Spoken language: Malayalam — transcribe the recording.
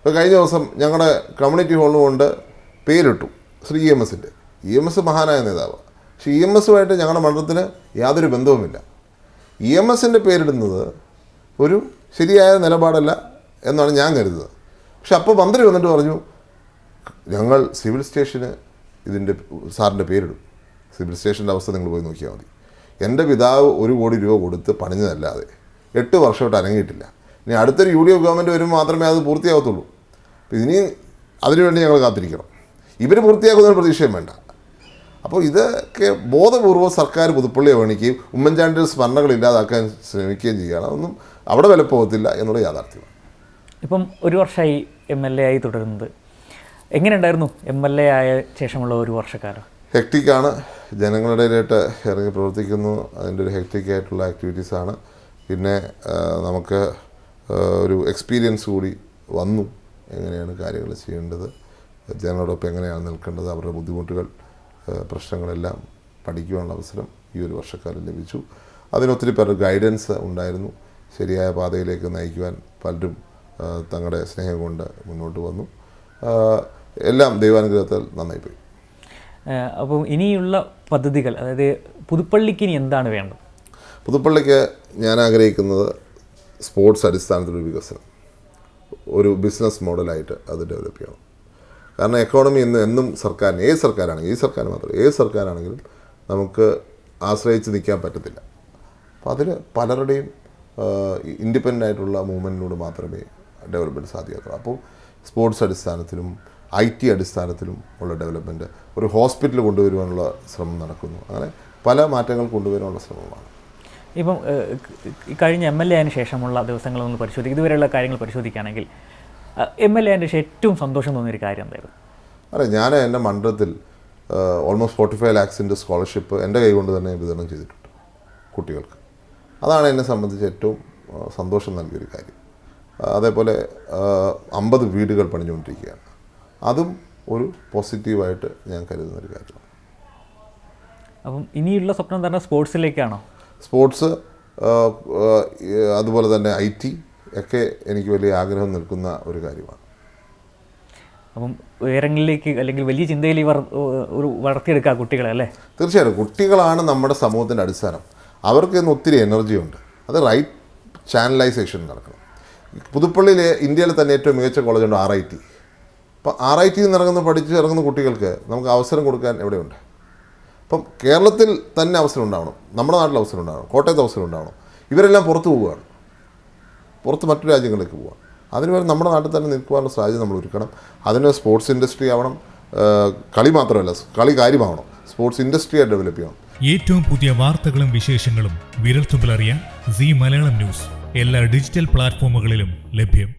ഇപ്പോൾ കഴിഞ്ഞ ദിവസം ഞങ്ങളുടെ കമ്മ്യൂണിറ്റി ഹോളിൽ കൊണ്ട് പേരിട്ടു ശ്രീ ഇ എം എസിന്റെ ഇ എം എസ് മഹാനായ നേതാവ്. പക്ഷേ ഇ എം എസുമായിട്ട് ഞങ്ങളുടെ മണ്ഡലത്തിന് യാതൊരു ബന്ധവുമില്ല. ഇ എം എസിന്റെ പേരിടുന്നത് ഒരു ശരിയായ നിലപാടല്ല എന്നാണ് ഞാൻ കരുതുന്നത്. പക്ഷെ അപ്പോൾ മന്ത്രി വന്നിട്ട് പറഞ്ഞു ഞങ്ങൾ സിവിൽ സ്റ്റേഷന് ഇതിന്റെ സാറിന്റെ പേരിടും. സിവിൽ സ്റ്റേഷന്റെ അവസ്ഥ നിങ്ങൾ പോയി നോക്കിയാൽ മതി. എന്റെ പിതാവ് ഒരു കോടി രൂപ കൊടുത്ത് പണിഞ്ഞതല്ലാതെ എട്ട് വർഷമായിട്ട് അനങ്ങിയിട്ടില്ല. ഇനി അടുത്തൊരു യു ഡി എഫ് ഗവൺമെന്റ് വരുമ്പോൾ മാത്രമേ അത് പൂർത്തിയാകത്തുള്ളൂ അപ്പോൾ ഇനി അതിനുവേണ്ടി ഞങ്ങൾ കാത്തിരിക്കണം. ഇവർ പൂർത്തിയാക്കുന്നതിന് പ്രതീക്ഷയും വേണ്ട. അപ്പോൾ ഇതൊക്കെ ബോധപൂർവം സർക്കാർ പുതുപ്പള്ളി വേണിക്കുകയും ഉമ്മൻചാണ്ടിയുടെ സ്മരണകൾ ഇല്ലാതാക്കാൻ ശ്രമിക്കുകയും ചെയ്യുകയാണ്. അതൊന്നും അവിടെ വില പോകത്തില്ല എന്നുള്ള യാഥാർത്ഥ്യമാണ് ഇപ്പം ഒരു വർഷമായി എം എൽ എ ആയി തുടരുന്നത്. എങ്ങനെയുണ്ടായിരുന്നു എം എൽ എ ആയ ശേഷമുള്ള ഒരു വർഷക്കാലം? ഹെക്ടിക്കാണ്. ജനങ്ങളുടെ ഇടയിലായിട്ട് ഇറങ്ങി പ്രവർത്തിക്കുന്നു. അതിന്റെ ഒരു ഹെക്ടിക് ആയിട്ടുള്ള ആക്ടിവിറ്റീസാണ്. പിന്നെ നമുക്ക് ഒരു എക്സ്പീരിയൻസ് കൂടി വന്നു. എങ്ങനെയാണ് കാര്യങ്ങൾ ചെയ്യേണ്ടത് ജനങ്ങളോടൊപ്പം എങ്ങനെയാണ് നിൽക്കേണ്ടത് അവരുടെ ബുദ്ധിമുട്ടുകൾ പ്രശ്നങ്ങളെല്ലാം പഠിക്കുവാനുള്ള അവസരം ഈ ഒരു വർഷക്കാലം ലഭിച്ചു. അതിനൊത്തിരി പേരുടെ ഗൈഡൻസ് ഉണ്ടായിരുന്നു. ശരിയായ പാതയിലേക്ക് നയിക്കുവാൻ പലരും തങ്ങളുടെ സ്നേഹം കൊണ്ട് മുന്നോട്ട് വന്നു. എല്ലാം ദൈവാനുഗ്രഹത്താൽ നന്നായി പോയി അപ്പം ഇനിയുള്ള പദ്ധതികൾ അതായത് പുതുപ്പള്ളിക്ക് ഇനി എന്താണ് വേണ്ടത്? പുതുപ്പള്ളിക്ക് ഞാൻ ആഗ്രഹിക്കുന്നത് സ്പോർട്സ് അടിസ്ഥാനത്തിലൊരു വികസനം. ഒരു ബിസിനസ് മോഡലായിട്ട് അത് ഡെവലപ്പ് ചെയ്യണം. കാരണം എക്കോണമി ഇന്ന് എന്നും സർക്കാരിന് ഏത് സർക്കാരാണെങ്കിലും ഈ സർക്കാർ മാത്രം ഏത് സർക്കാരാണെങ്കിലും നമുക്ക് ആശ്രയിച്ച് നിൽക്കാൻ പറ്റത്തില്ല. അപ്പോൾ അതിൽ പലരുടെയും ഇൻഡിപെൻഡന്റ് ആയിട്ടുള്ള മൂവ്മെന്റിലൂടെ മാത്രമേ ഡെവലപ്മെന്റ് സാധിക്കത്തുള്ളൂ അപ്പോൾ സ്പോർട്സ് അടിസ്ഥാനത്തിലും ഐ ടി അടിസ്ഥാനത്തിലും ഉള്ള ഡെവലപ്മെന്റ് ഒരു ഹോസ്പിറ്റൽ കൊണ്ടുവരുവാനുള്ള ശ്രമം നടക്കുന്നു. അങ്ങനെ പല മാറ്റങ്ങൾ കൊണ്ടുവരാനുള്ള ശ്രമമാണ്. ഇപ്പം കഴിഞ്ഞ എം എൽ എ ആയതിനു ശേഷമുള്ള ദിവസങ്ങൾ നമ്മൾ പരിശോധിക്കും ഇതുവരെയുള്ള കാര്യങ്ങൾ പരിശോധിക്കുകയാണെങ്കിൽ എം എൽ എ ആയതിനു ഏറ്റവും സന്തോഷം തോന്നിയൊരു കാര്യം എന്തായിരുന്നു? അല്ല ഞാൻ എന്റെ മണ്ഡലത്തിൽ ഓൾമോസ്റ്റ് ഫോർട്ടി ഫൈവ് ലാക്സിന്റെ സ്കോളർഷിപ്പ് എന്റെ കൈ കൊണ്ട് തന്നെ വിതരണം ചെയ്തിട്ടുണ്ട് കുട്ടികൾക്ക്. അതാണ് എന്നെ സംബന്ധിച്ച് ഏറ്റവും സന്തോഷം നൽകിയൊരു കാര്യം. അതേപോലെ അമ്പത് വീടുകൾ പണിഞ്ഞുകൊണ്ടിരിക്കുകയാണ്. അതും ഒരു പോസിറ്റീവായിട്ട് ഞാൻ കരുതുന്ന ഒരു കാര്യമാണ്. അപ്പം ഇനിയുള്ള സ്വപ്നം തന്നെ സ്പോർട്സിലേക്കാണോ സ്പോർട്സ് അതുപോലെ തന്നെ ഐ ടി ഒക്കെ എനിക്ക് വലിയ ആഗ്രഹം നിൽക്കുന്ന ഒരു കാര്യമാണ്. അപ്പം ഉയരങ്ങളിലേക്ക് അല്ലെങ്കിൽ വലിയ ചിന്തയിൽ ഒരു വളർത്തിയെടുക്കുക കുട്ടികളെ അല്ലേ? തീർച്ചയായിട്ടും. കുട്ടികളാണ് നമ്മുടെ സമൂഹത്തിന്റെ അടിസ്ഥാനം. അവർക്ക് ഇന്ന് ഒത്തിരി എനർജിയുണ്ട് അത് റൈറ്റ് ചാനലൈസേഷൻ നടക്കണം. പുതുപ്പള്ളിയിൽ ഇന്ത്യയിലെ തന്നെ ഏറ്റവും മികച്ച കോളേജുണ്ട് ആർ ഐ ടി അപ്പോൾ ആർ ഐ ടിയിൽ നിന്ന് ഇറങ്ങുന്ന പഠിച്ച് ഇറങ്ങുന്ന കുട്ടികൾക്ക് നമുക്ക് അവസരം കൊടുക്കാൻ എവിടെയുണ്ട്? അപ്പം കേരളത്തിൽ തന്നെ അവസരം ഉണ്ടാവണം നമ്മുടെ നാട്ടിൽ അവസരം ഉണ്ടാവണം കോട്ടയത്ത് അവസരം ഉണ്ടാവണം ഇവരെല്ലാം പുറത്ത് പോവുകയാണ്. പുറത്ത് മറ്റു രാജ്യങ്ങളിലേക്ക് പോവുക. അതിന് പകരം നമ്മുടെ നാട്ടിൽ തന്നെ നിൽക്കുവാനുള്ള സാഹചര്യം നമ്മൾ ഒരുക്കണം. അതിന് സ്പോർട്സ് ഇൻഡസ്ട്രി ആവണം. കളി മാത്രമല്ല കളി കാര്യമാവണം. സ്പോർട്സ് ഇൻഡസ്ട്രിയെ ഡെവലപ്പ് ചെയ്യണം. ഏറ്റവും പുതിയ വാർത്തകളും വിശേഷങ്ങളും വിരൽത്തുമ്പിലറിയാൻ സി മലയാളം ന്യൂസ്. എല്ലാ ഡിജിറ്റൽ പ്ലാറ്റ്ഫോമുകളിലും ലഭ്യം.